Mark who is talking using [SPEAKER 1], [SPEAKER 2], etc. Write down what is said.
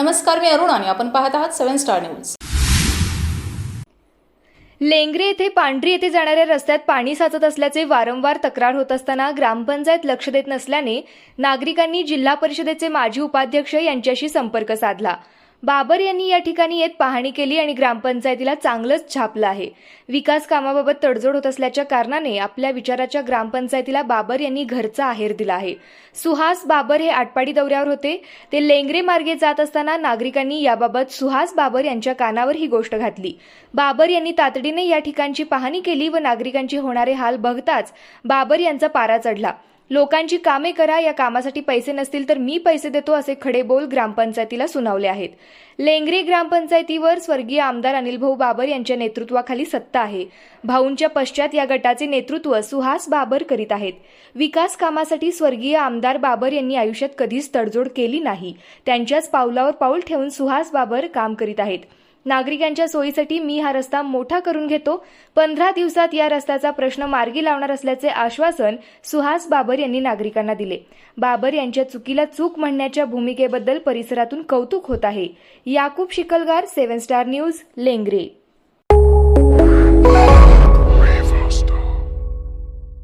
[SPEAKER 1] नमस्कार मी अरुण आणि आपण पाहत आहात सेव्हन स्टार न्यूज.
[SPEAKER 2] लेंगरे येथे पांढरी येथे जाणाऱ्या रस्त्यात पाणी साचत असल्याचे वारंवार तक्रार होत असताना ग्रामपंचायत लक्ष देत नसल्याने नागरिकांनी जिल्हा परिषदेचे माजी उपाध्यक्ष यांच्याशी संपर्क साधला. बाबर यांनी या ठिकाणी येत पाहणी केली आणि ग्रामपंचायतीला चांगलंच छापलं आहे. विकास कामाबाबत तडजोड होत असल्याच्या कारणाने आपल्या विचाराच्या ग्रामपंचायतीला बाबर यांनी घरचा आहेर दिला आहे. सुहास बाबर हे आटपाडी दौऱ्यावर होते. ते लेंगरे मार्गे जात असताना नागरिकांनी याबाबत सुहास बाबर यांच्या कानावर ही गोष्ट घातली. बाबर यांनी तातडीने या ठिकाणची पाहणी केली व नागरिकांचे होणारे हाल बघताच बाबर यांचा पारा चढला. लोकांची कामे करा या कामासाठी पैसे नसतील तर मी पैसे देतो असे खडे बोल ग्रामपंचायतीला सुनावले आहेत. लेंगरे ग्रामपंचायतीवर स्वर्गीय आमदार अनिलभाऊ बाबर यांच्या नेतृत्वाखाली सत्ता आहे. भाऊंच्या पश्चात या गटाचे नेतृत्व सुहास बाबर करीत आहेत. विकास कामासाठी स्वर्गीय आमदार बाबर यांनी आयुष्यात कधीच तडजोड केली नाही. त्यांच्याच पावलावर पाऊल ठेवून सुहास बाबर काम करीत आहेत. नागरिकांच्या सोयीसाठी मी हा रस्ता मोठा करून घेतो. पंधरा दिवसात या रस्त्याचा प्रश्न मार्गी लावणार असल्याचे आश्वासन सुहास बाबर यांनी नागरिकांना दिले. बाबर यांच्या चुकीला चूक म्हणण्याच्या भूमिकेबद्दल परिसरातून कौतुक होत आहे. Yakub Shikalgar seven star news Lengare.